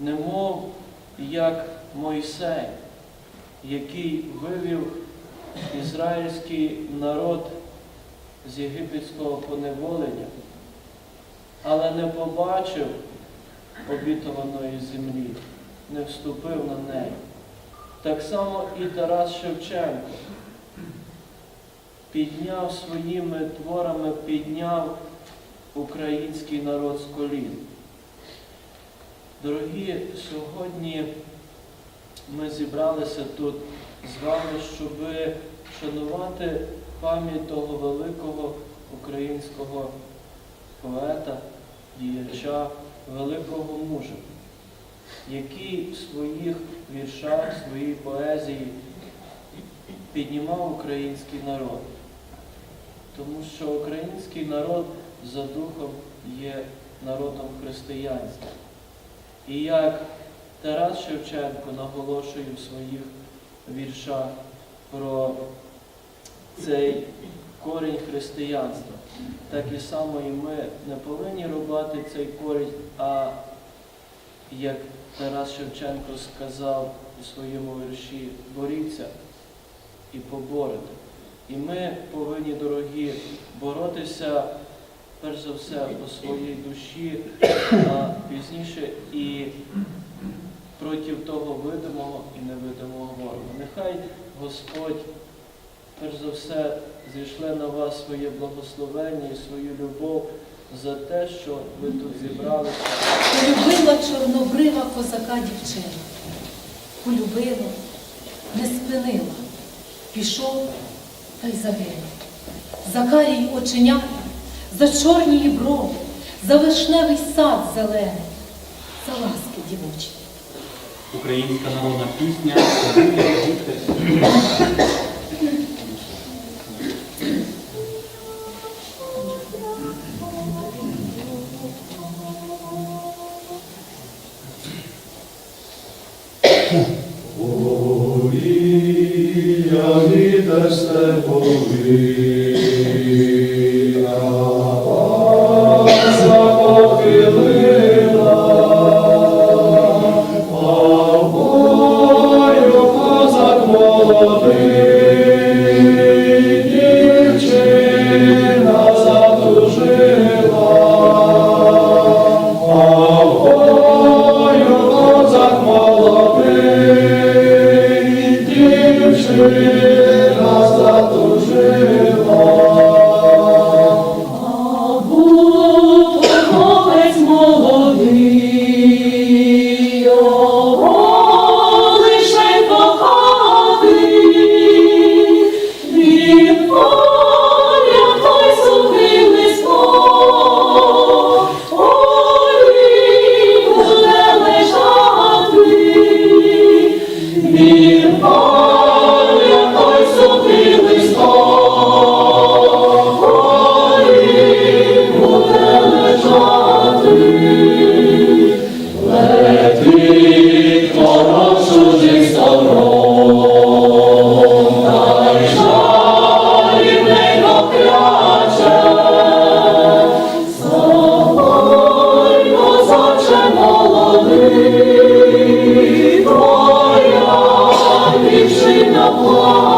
немов як Мойсей, який вивів ізраїльський народ з єгипетського поневолення, але не побачив обітованої землі, не вступив на неї. Так само і Тарас Шевченко підняв своїми творами, підняв український народ з колін. Дорогі, сьогодні ми зібралися тут з вами, щоб шанувати пам'ять того великого українського поета, діяча, великого мужа, який в своїх віршах, в своїй поезії піднімав український народ. Тому що український народ за духом є народом християнства. І як Тарас Шевченко наголошує в своїх віршах про цей корінь християнства, так і само і ми не повинні рубати цей корінь, а як Тарас Шевченко сказав у своєму вірші, боріться і поборете. І ми повинні, дорогі, боротися перш за все по своїй душі, а пізніше і проти того видимого і невидимого ворога. Нехай Господь, перш за все, зійшле на вас своє благословення і свою любов за те, що ви тут зібралися. Полюбила чорнобрива козака дівчина. Полюбила, не спинила, пішов та й загинув. За карій оченят, за чорні брови, за вишневий сад зелений, за ласки дівочі. Українська народна пісня. Ой, я вітер степовий, Senhor. Oh.